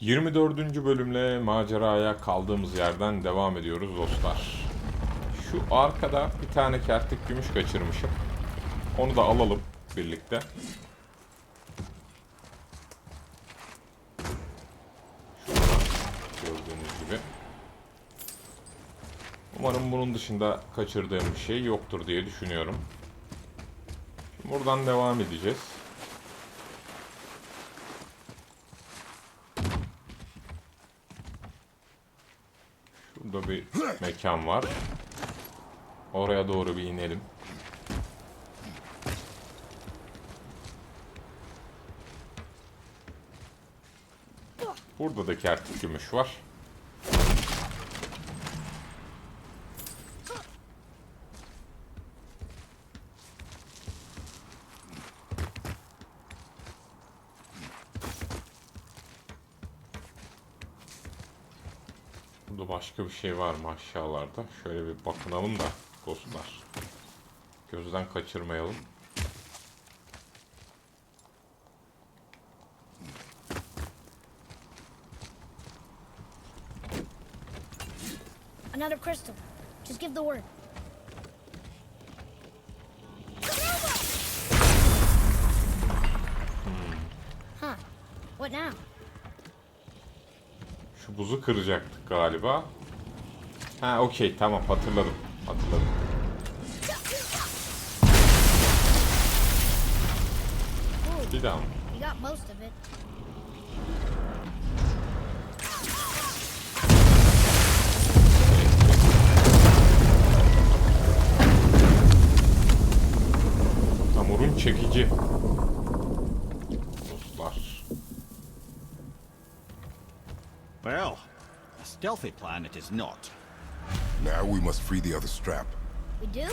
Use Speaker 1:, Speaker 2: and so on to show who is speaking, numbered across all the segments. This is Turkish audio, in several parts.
Speaker 1: 24. bölümle maceraya kaldığımız yerden devam ediyoruz dostlar. Şu arkada bir tane kertik gümüş kaçırmışım. Onu da alalım birlikte. Şuradan gördüğünüz gibi. Umarım bunun dışında kaçırdığım bir şey yoktur diye düşünüyorum. Şimdi buradan devam edeceğiz. Bir mekan var. Oraya doğru bir inelim. Burada da kertik gümüş var. Burada başka bir şey var mı aşağılarda? Şöyle bir bakınalım da dostlar. Gözden kaçırmayalım.
Speaker 2: Another crystal. Just give the word. Huh. What now?
Speaker 1: Şu buzu kıracaktık galiba. Ha okey tamam hatırladım. Hatırladım. Bir daha mı?
Speaker 2: you got most of it.
Speaker 1: Hamurun çekici. Dostlar.
Speaker 3: Well, a stealthy plan it is not.
Speaker 4: Now we must free the other strap.
Speaker 2: We do?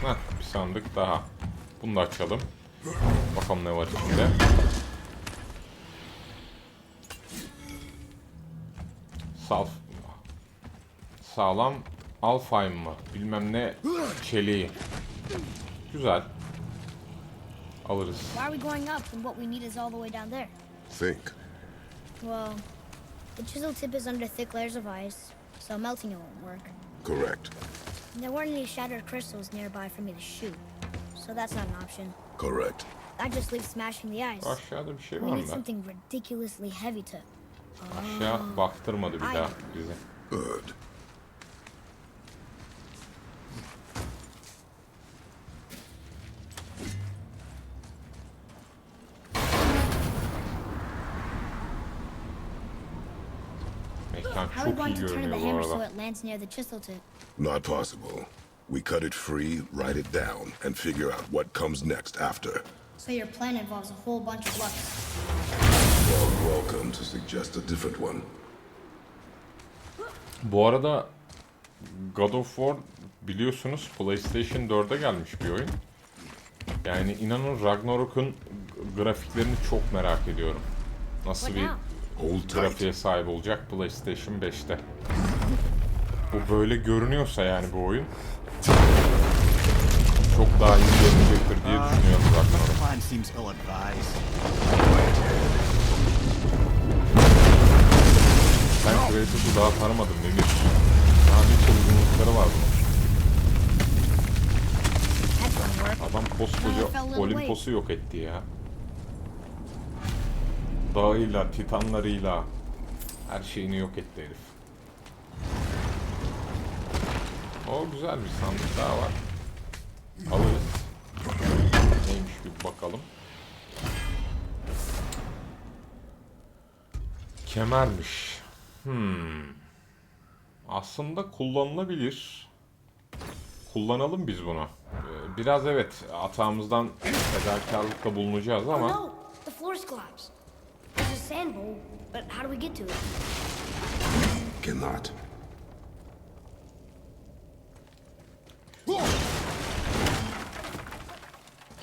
Speaker 1: Heh, bir sandık daha. Bunu da açalım. Bakalım ne var içinde. Salf. Sağlam alfheim mı? Bilmem ne çeliği. Güzel. Alırız.
Speaker 2: Why are we going up when what we need is all the way down there?
Speaker 4: Think.
Speaker 2: Well, the chisel tip is under thick layers of ice, so melting it won't work.
Speaker 4: Correct.
Speaker 2: There weren't any shattered crystals nearby for me to shoot, so that's not an option.
Speaker 4: Correct.
Speaker 2: I just leave smashing the ice.
Speaker 1: Aşağıda bir şey
Speaker 2: We
Speaker 1: var
Speaker 2: need
Speaker 1: mı?
Speaker 2: something ridiculously heavy to.
Speaker 1: Aşağı baktırmadı bir daha bizi.
Speaker 4: Good.
Speaker 1: Mekan
Speaker 2: How are we
Speaker 1: çok
Speaker 2: going
Speaker 1: iyi
Speaker 2: to turn the
Speaker 1: görünüyor bu
Speaker 2: hammer so
Speaker 1: arada.
Speaker 2: it lands near the chisel tip?
Speaker 4: Not possible. We cut it free, write it down, and figure out what comes next after.
Speaker 2: So your plan involves a whole bunch of luck.
Speaker 4: You're welcome to suggest a different one.
Speaker 1: Bu arada God of War biliyorsunuz PlayStation 4'e gelmiş bir oyun. Yani inanın Ragnarok'un grafiklerini çok merak ediyorum. Nasıl bir grafiğe sahip olacak PlayStation 5'te. Bu böyle görünüyorsa yani bu oyun çok daha iyi görünecektir diye düşünüyorum
Speaker 3: plan seems ill-advised.
Speaker 1: Ben Kratos'u daha tanımadım Demir. Daha bir çılgınlıkları var bunun. Adam koskoca Olimpos'u yok etti ya. Dağıyla, titanlarıyla her şeyini yok etti herif. O güzel bir sandık daha var. Alırız. Neymiş bir bakalım. Kemermiş. Hmm. Aslında kullanılabilir. Kullanalım biz bunu. Ee, Biraz evet atağımızdan fedakarlıkta bulunacağız
Speaker 2: Oh
Speaker 1: ama
Speaker 2: no!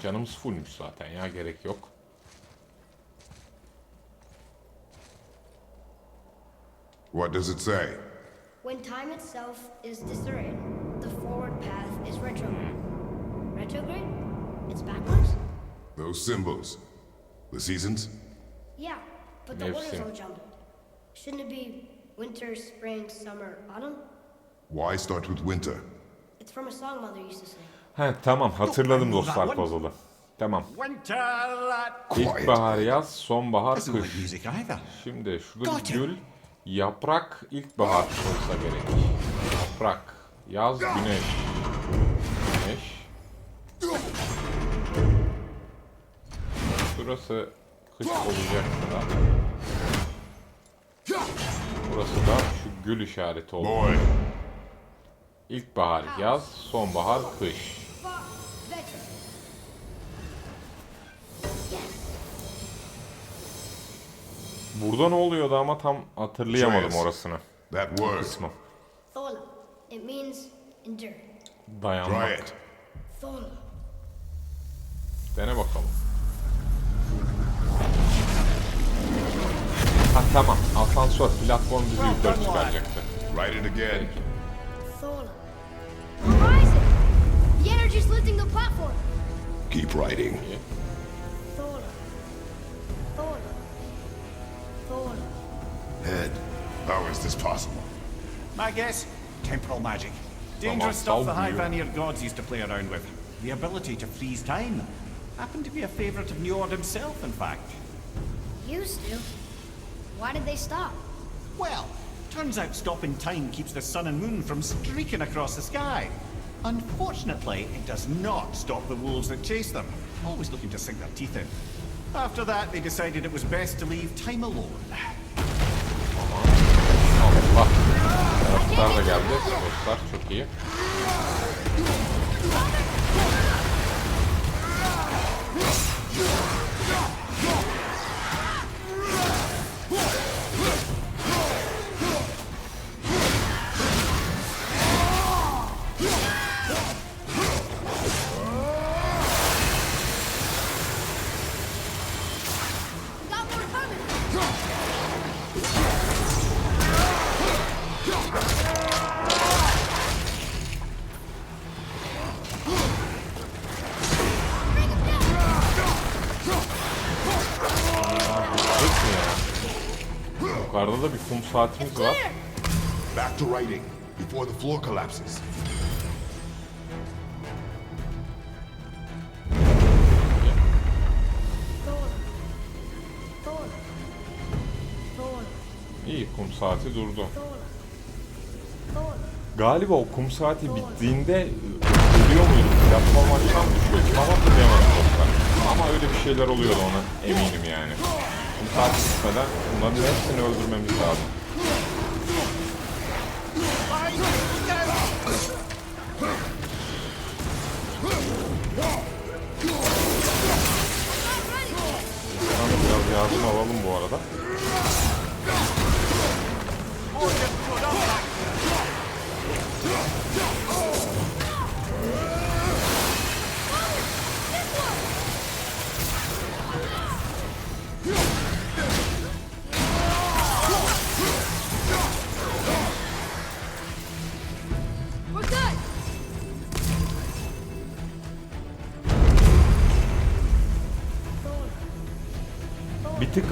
Speaker 1: Canımız fullmüş zaten ya gerek yok.
Speaker 4: What does it say?
Speaker 2: When time itself is disarrayed, the forward path is retrograde. Retrograde? It's backwards?
Speaker 4: Those symbols. The seasons?
Speaker 5: Yeah, but the orders
Speaker 1: Mevsim.
Speaker 5: all jumbled. Shouldn't it be winter, spring, summer, autumn?
Speaker 4: Why start with winter?
Speaker 5: It's from a song Mother used to sing.
Speaker 1: He tamam hatırladım dostlar puzzle'ı. Tamam. İlkbahar yaz, sonbahar kış. Şimdi şurada bir gül, yaprak, ilkbahar olsa gerek. Yaprak, yaz, güneş. Güneş. Şurası kış olacak da. Burası da şu gül işareti oldu. İlkbahar, yaz, sonbahar, kış. Burada ne oluyordu ama tam hatırlayamadım orasını.
Speaker 4: that word.
Speaker 1: Kısmı.
Speaker 5: Thola. It means endure.
Speaker 4: Try
Speaker 1: Dayanmak.
Speaker 4: it.
Speaker 5: Thola.
Speaker 1: Dene bakalım. Ha tamam. Asansör platform bizi yukarı çıkaracaktı.
Speaker 4: Write it again.
Speaker 5: Thola. We're rising! The energy's lifting the platform!
Speaker 4: Keep writing.
Speaker 1: İyi.
Speaker 5: Thola. Thola. Thola.
Speaker 4: Head. How is this possible?
Speaker 3: My guess? Temporal magic. Dangerous stuff the High
Speaker 1: büyüyor.
Speaker 3: Vanir gods used to play around with. The ability to freeze time. Happened to be a favorite of Njord himself, in fact.
Speaker 5: Used to. Why did they stop?
Speaker 3: Well, turns out stopping time keeps the sun and moon from streaking across the sky. Unfortunately, it does not stop the wolves that chase them, always looking to sink their teeth in. After that, they decided it was best to leave time alone.
Speaker 1: Yukarıda da bir kum saatimiz var.
Speaker 4: Back to writing before the floor collapses.
Speaker 1: İyi kum saati durdu. Galiba o kum saati bittiğinde e, ölüyor? Platform aşağı mı düşüyor? Tam hatırlayamadım. Ama öyle bir şeyler oluyordu ona eminim yani. Kum saati bitmeden bunların hepsini öldürmemiz lazım.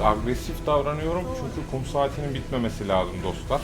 Speaker 1: Agresif davranıyorum çünkü kum saatinin bitmemesi lazım dostlar.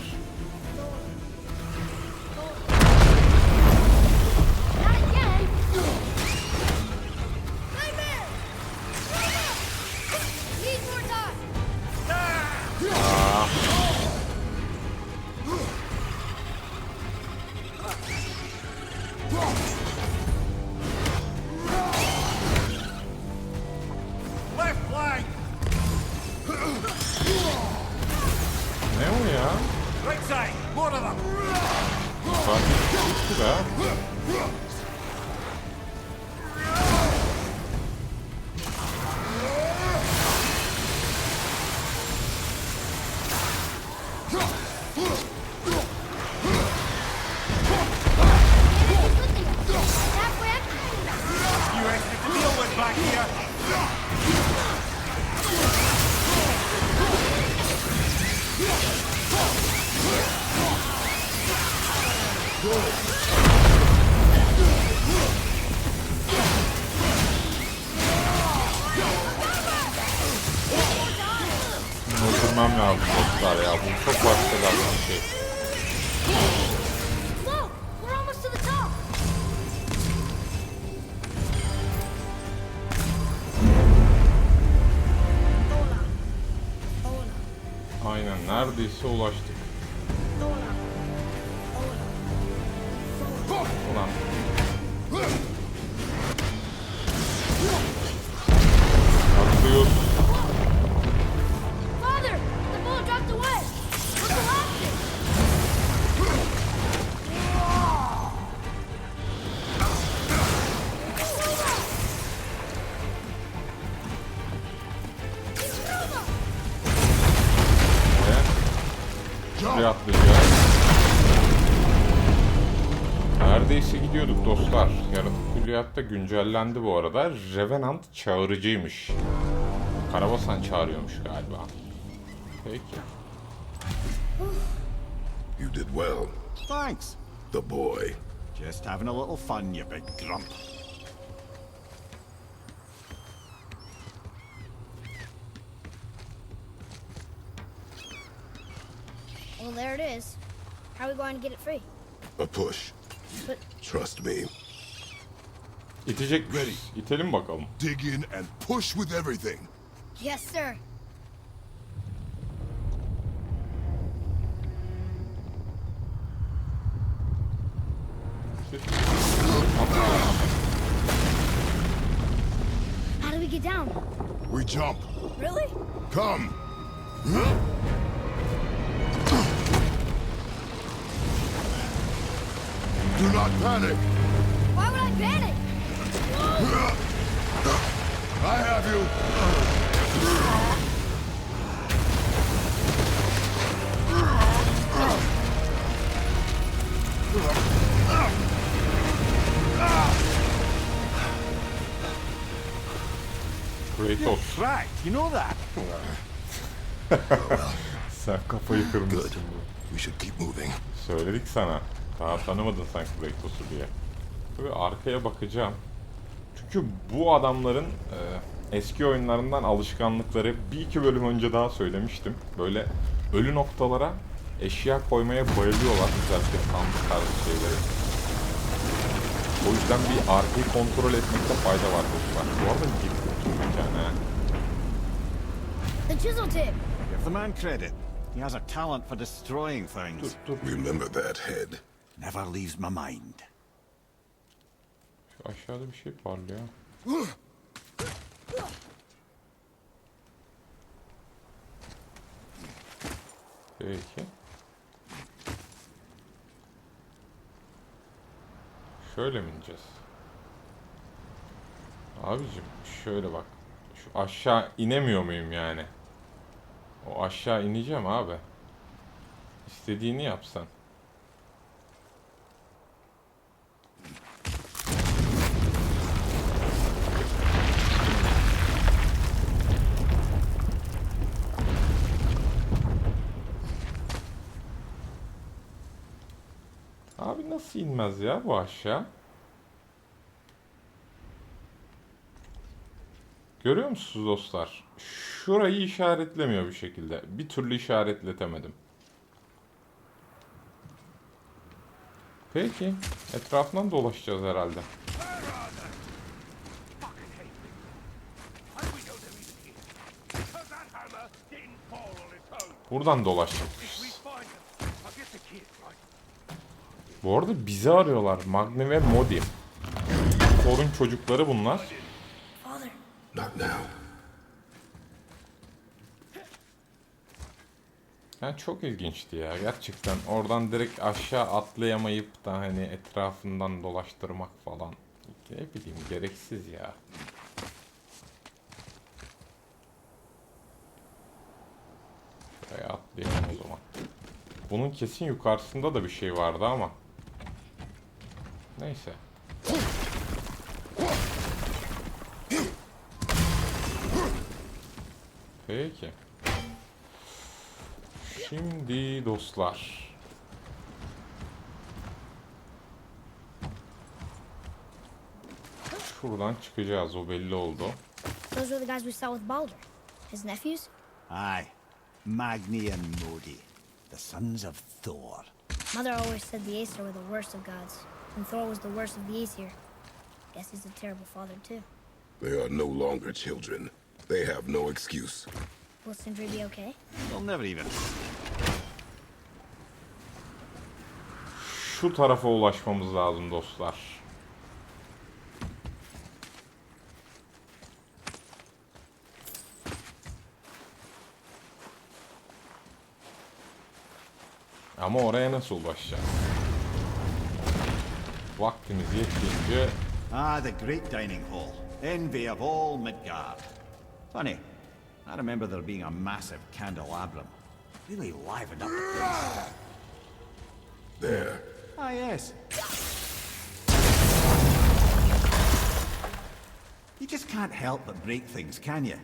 Speaker 1: Neredeyse ulaştık. Atlayacağız. Neredeyse gidiyorduk dostlar. Yaratık külliyatta güncellendi bu arada. Revenant çağırıcıymış. Karabasan çağırıyormuş galiba. Peki.
Speaker 4: You did well.
Speaker 3: Thanks.
Speaker 4: The boy.
Speaker 3: Just having a little fun, you big grump.
Speaker 2: Well, there it is. How are we going to get it free?
Speaker 4: A push.
Speaker 2: But
Speaker 4: Trust me.
Speaker 1: İtecek İtelim bakalım.
Speaker 4: Dig in and push with everything.
Speaker 2: yes, sir. How do we get down?
Speaker 4: We jump.
Speaker 2: Really?
Speaker 4: Come. Do not panic.
Speaker 5: Why would I panic?
Speaker 4: I have you.
Speaker 1: Kratos.
Speaker 3: Right, you know that.
Speaker 1: Sen kafayı kırmışsın.
Speaker 4: We should keep moving.
Speaker 1: Söyledik sana. Daha tanımadın sen Kratos'u diye. Böyle arkaya bakacağım. Çünkü bu adamların e, eski oyunlarından alışkanlıkları bir iki bölüm önce daha söylemiştim. Böyle ölü noktalara eşya koymaya bayılıyorlar. Özellikle sandık tarzı şeyleri. O yüzden bir arkayı kontrol etmekte fayda var dostlar. Bu arada girdim tüm mekana.
Speaker 2: The chisel tip.
Speaker 3: Give the man credit. He has a talent for destroying things.
Speaker 4: Remember that head.
Speaker 3: Never leaves my mind.
Speaker 1: Şu aşağıda bir şey parlıyor. Peki. Şöyle mi ineceğiz? Abicim şöyle bak. Şu aşağı inemiyor muyum yani? O aşağı ineceğim abi. İstediğini yapsan. Abi nasıl inmez ya bu aşağı? Görüyor musunuz dostlar? Şurayı işaretlemiyor bir şekilde. Bir türlü işaretletemedim. Peki. Etrafından dolaşacağız herhalde. Buradan dolaşacak. Bu arada bizi arıyorlar. Magni ve Modi. Thor'un çocukları bunlar. Yani çok ilginçti ya gerçekten. Oradan direkt aşağı atlayamayıp da hani etrafından dolaştırmak falan. Ne bileyim gereksiz ya. Şuraya atlayalım o zaman. Bunun kesin yukarısında da bir şey vardı ama. Neyse. Peki. Şimdi dostlar. Şuradan çıkacağız o belli oldu.
Speaker 2: Those are the guys we saw with Baldur. His nephews?
Speaker 3: Aye. Magni and Modi, the sons of Thor.
Speaker 2: Mother always said the Aesir were the worst of gods, and Thor was the worst of the Aesir. Guess he's a terrible father, too.
Speaker 4: They are no longer children. They have no excuse.
Speaker 2: Will Sindri be okay?
Speaker 3: We'll never even.
Speaker 1: Şu tarafa ulaşmamız lazım dostlar. Ama oraya nasıl ulaşacağız? Vaktimiz yettiğince
Speaker 3: Ah, the great dining hall. Envy of all Midgard. Funny, I remember there being a massive candelabrum. Really livened up the place.
Speaker 4: There.
Speaker 3: Ah, yes. You just can't help but break things, can you?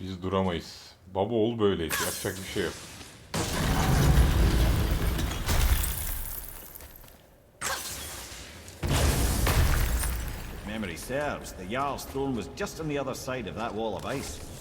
Speaker 1: biz duramayız. Baba oğul böyleyiz. Yapacak bir şey yok.
Speaker 3: Serves, the Jarl's throne was just on the other side of that wall of ice.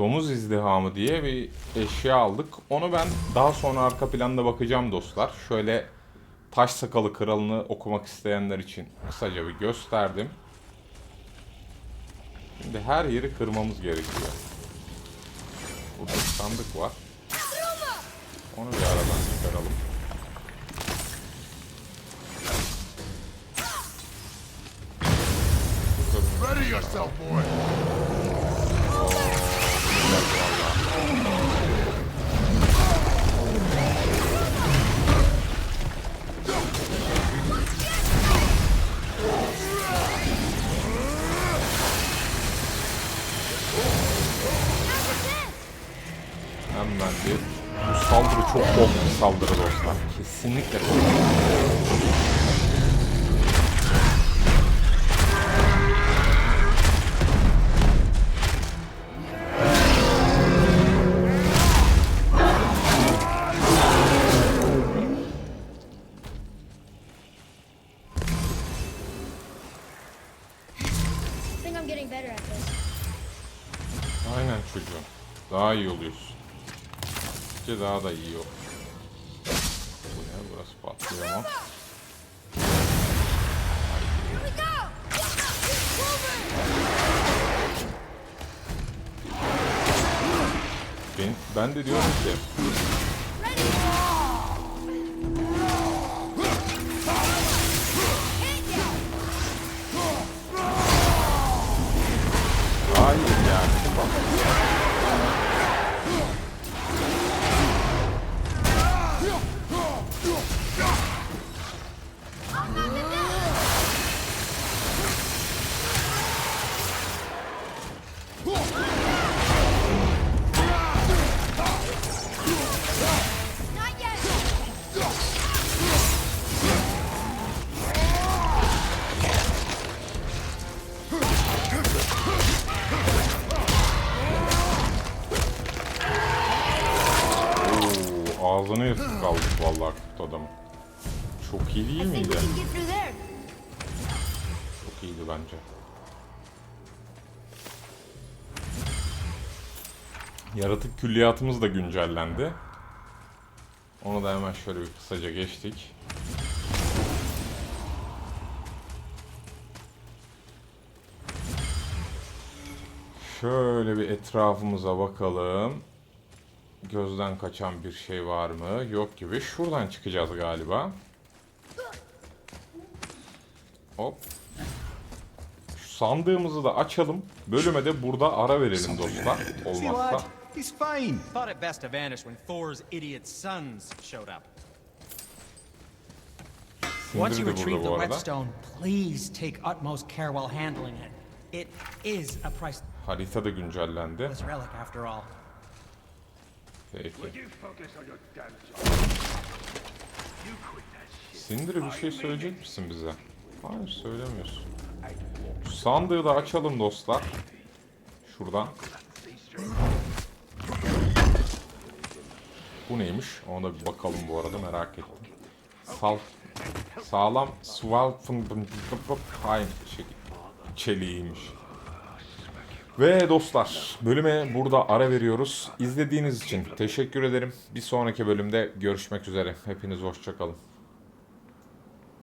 Speaker 1: Domuz izdihamı diye bir eşya aldık. Onu ben daha sonra arka planda bakacağım dostlar. Şöyle taş sakalı kralını okumak isteyenler için kısaca bir gösterdim. Şimdi her yeri kırmamız gerekiyor. Burada bir sandık var. Onu bir aradan çıkaralım.
Speaker 4: Ready yourself, boy.
Speaker 2: I'm getting better at this.
Speaker 1: Aynen çocuğum. Daha iyi oluyorsun. Bence daha da iyi ol. Bu ne? Burası patlıyor ama. Ben, ben de diyorum ki bence. Yaratık külliyatımız da güncellendi. Onu da hemen şöyle bir kısaca geçtik. Şöyle bir etrafımıza bakalım. Gözden kaçan bir şey var mı? Yok gibi. Şuradan çıkacağız galiba. Hop. Sandığımızı da açalım. Bölüme de burada ara verelim dostlar. Olmazsa.
Speaker 3: he's fine.
Speaker 6: Thought it best to vanish when Thor's idiot sons showed up. Once you retrieve the whetstone, please take utmost care while handling it. It is a priceless
Speaker 1: Harita da güncellendi.
Speaker 6: relic after all.
Speaker 1: Peki. Sindri bir şey söyleyecek misin bize? Hayır söylemiyorsun. Sandığı da açalım dostlar. Şuradan. Bu neymiş? Ona bir bakalım bu arada merak ettim. Sal sağlam Swalfın aynı şey çeliğiymiş. Ve dostlar bölüme burada ara veriyoruz. İzlediğiniz için teşekkür ederim. Bir sonraki bölümde görüşmek üzere. Hepiniz hoşçakalın.